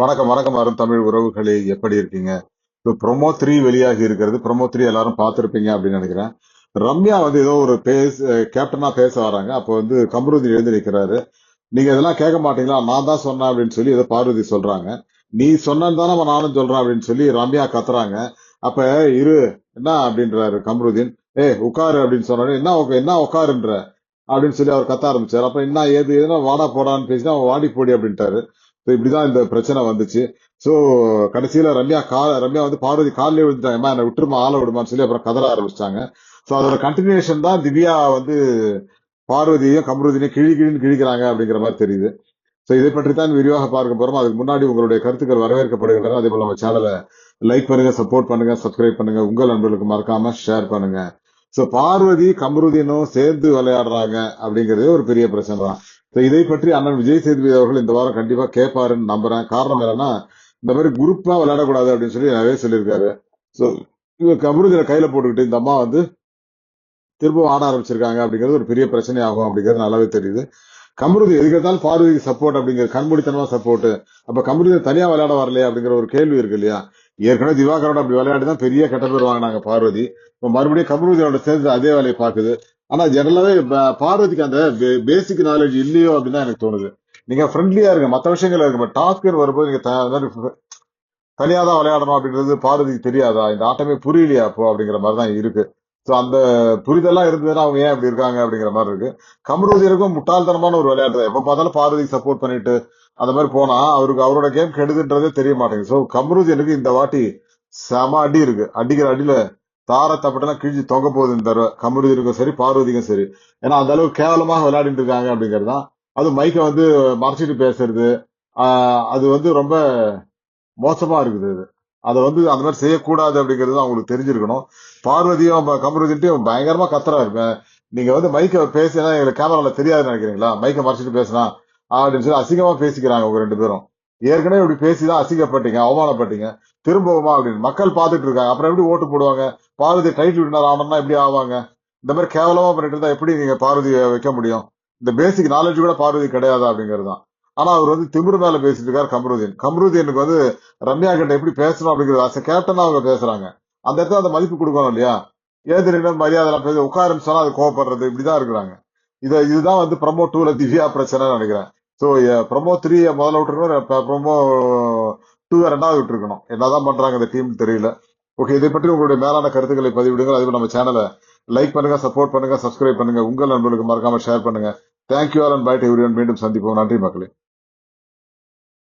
வணக்கம் வணக்கம் வரும் தமிழ் உறவுகளே எப்படி இருக்கீங்க? இப்போ ப்ரொமோ த்ரீ வெளியாகி இருக்கிறது. ப்ரொமோ த்ரீ எல்லாரும் பார்த்திருப்பீங்க அப்படின்னு நினைக்கிறேன். ரம்யா வந்து ஏதோ ஒரு பேச கேப்டனா பேச வராங்க. அப்போ வந்து கமருதி எழுந்து நிற்கிறாரு நீங்க இதெல்லாம் கேட்க மாட்டீங்களா? நான் தான் சொன்னேன் அப்படின்னு சொல்லி ஏதோ பார்வதி சொல்றாங்க. நீ சொன்னது தானே நானும் சொல்றேன் அப்படின்னு சொல்லி ரம்யா கத்துறாங்க. அப்ப இரு என்ன அப்படின்றாரு கமருதீன். ஏ உட்காரு அப்படின்னு சொன்னாரு. என்ன என்ன உட்காருன்ற? அப்படின்னு சொல்லி அவர் கத்த ஆரம்பிச்சார். அப்ப என்ன ஏது எதுனா வாடா போடான்னு பேசினா அவன் வாடி போடி அப்படின்ட்டாரு. ஸோ இப்படிதான் இந்த பிரச்சனை வந்துச்சு. சோ கடைசியில ரம்யா கா ரம்யா வந்து பார்வதி காலிலே விழுந்துட்டாங்க "அம்மா, விட்டுருமா ஆள விடுமான்னு சொல்லி அப்புறம் கதற ஆரம்பிச்சிட்டாங்க. ஸோ அதோட கண்டினியூஷன் தான் திவ்யா வந்து பார்வதியையும் கமருதினையும் கிழி கிழின்னு கிழிக்கிறாங்க அப்படிங்கிற மாதிரி தெரியுது. சோ இதை பற்றி தான் விரிவாக பார்க்க போறோம். அதுக்கு முன்னாடி உங்களுடைய கருத்துக்கள் வரவேற்கப்படுகின்றன. அதே போல நம்ம சேனலை லைக் பண்ணுங்க சப்போர்ட் பண்ணுங்க சப்ஸ்கிரைப் பண்ணுங்க. உங்கள் நண்பர்களுக்கு மறக்காம ஷேர் பண்ணுங்க. சோ பார்வதி கமருதீனும் சேர்ந்து விளையாடுறாங்க அப்படிங்கிறதே ஒரு பெரிய பிரச்சனை தான். இதை பற்றி அண்ணன் விஜய் சேதுபதி அவர்கள் இந்த வாரம் கண்டிப்பா கேட்பாருன்னு நம்புறேன். காரணம் என்னன்னா இந்த மாதிரி குரூப்லாம் விளையாடக்கூடாது அப்படின்னு சொல்லி நிறைய சொல்லியிருக்காரு. சோ இவர் கமருதீனை கையில போட்டுக்கிட்டு இந்த அம்மா வந்து திரும்பவும் ஆட ஆரம்பிச்சிருக்காங்க அப்படிங்கிறது ஒரு பெரிய பிரச்சனை ஆகும் அப்படிங்கிறது நல்லாவே தெரியுது. கமருதி எதுக்கு பார்வதிக்கு சப்போர்ட் அப்படிங்கிற கண்மூடித்தனமா சப்போர்ட் அப்ப கமருதி தனியா விளையாட வரலையா அப்படிங்கிற ஒரு கேள்வி இருக்கு இல்லையா? ஏற்கனவே திவாகரோட அப்படி விளையாடி தான் பெரிய கெட்ட பேர் வாங்கினாங்க பார்வதி. இப்ப மறுபடியும் கமருதியோட சேர்ந்து அதே வேலையை பாக்குது ஆனா ஜெனரலாவே பார்வதிக்கு அந்த பேசிக் நாலேஜ் இல்லையோ அப்படின்னு தான் எனக்கு தோணுது. நீங்க ஃப்ரெண்ட்லியா இருங்க. மத்த விஷயங்கள் இருக்கு டாஸ்க் வரும்போது நீங்க தனியா தான் விளையாடணும் அப்படின்றது பார்வதிக்கு தெரியாதா? இந்த ஆட்டமே புரியலையா அப்போ அப்படிங்கிற மாதிரி தான் இருக்கு. ஸோ அந்த புரிதெல்லாம் இருந்ததுன்னா அவங்க ஏன் அப்படி இருக்காங்க அப்படிங்கிற மாதிரி இருக்கு. கமருதீனுக்கும் முட்டாள்தனமான ஒரு விளையாட்டு. எப்போ எப்ப பார்த்தாலும் பார்வதிக்கு சப்போர்ட் பண்ணிட்டு அந்த மாதிரி போனா அவருக்கு அவரோட கேம் கெடுதுன்றதே தெரிய மாட்டேங்குது. ஸோ கமருதீனுக்கு இந்த வாட்டி செம அடி இருக்கு. அடிக்கிற அடியில தார கிழிஞ்சு தொங்க போகுது இந்த தடவை. கமருதீனுக்கும் சரி பார்வதிக்கும் சரி. ஏன்னா அந்த அளவுக்கு கேவலமாக விளையாடிட்டு இருக்காங்க அப்படிங்கிறது தான். அது மைக்கை வந்து மறைச்சிட்டு பேசுறது அது வந்து ரொம்ப மோசமா இருக்குது அது அதை வந்து அந்த மாதிரி செய்யக்கூடாது அப்படிங்கிறது அவங்களுக்கு தெரிஞ்சிருக்கணும். பார்வதியும் ப- பயங்கரமா கத்துறாரு இருப்பேன் நீங்க வந்து மைக்கை பேசினா எங்களுக்கு கேமரால தெரியாதுன்னு நினைக்கிறீங்களா? மைக்கை மறைச்சிட்டு பேசினா அப்படின்னு சொல்லி அசிங்கமா பேசிக்கிறாங்க உங்க ரெண்டு பேரும். ஏற்கனவே இப்படி பேசிதான் அசிங்கப்பட்டீங்க அவமானப்பட்டீங்க. திரும்பவுமா அப்படின்னு மக்கள் பார்த்துட்டு இருக்காங்க அப்புறம் எப்படி ஓட்டு போடுவாங்க? பார்வதி டைட்டில் வின்னர் ஆனோம்னா எப்படி ஆவாங்க. இந்த மாதிரி கேவலமா பண்ணிட்டு இருந்தா எப்படி நீங்க பார்வதியை வைக்க முடியும்? இந்த பேசிக் நாலேஜ் கூட பார்வதி கிடையாது அப்படிங்கிறது தான் ஆனா அவர் வந்து திமுரு மேல பேசிட்டு இருக்காரு கமருதீன். கமருதீனுக்கு வந்து ரம்யா கிட்ட எப்படி பேசணும் அப்படிங்கிறது அசை கேப்டனா அவங்க பேசுறாங்க. அந்த இடத்துல அந்த மதிப்பு கொடுக்கணும் இல்லையா? ஏதிரிடம் மரியாதை எல்லாம் பேச உட்காருன்னு சொன்னா அது கோவப்படுறது இப்படிதான் இருக்கிறாங்க. இதை இதுதான் வந்து ப்ரமோ டூல திவ்யா பிரச்சனை நினைக்கிறேன். சோ ப்ரமோ த்ரீ முதல்ல விட்டுருக்கணும் ப்ரோமோ டூ ரெண்டாவது விட்டுருக்கணும். என்னதான் பண்றாங்க இந்த டீம் தெரியல. ஓகே இதை பற்றி உங்களுடைய மேலான கருத்துக்களை பதிவிடுங்கள். அதே நம்ம சேனலை லைக் பண்ணுங்க சப்போர்ட் பண்ணுங்க சப்ஸ்கிரைப் பண்ணுங்க. உங்கள் நண்பர்களுக்கு மறக்காம ஷேர் பண்ணுங்க. Thank you all and bye everyone மீண்டும் சந்திப்போம். நன்றி மக்களே.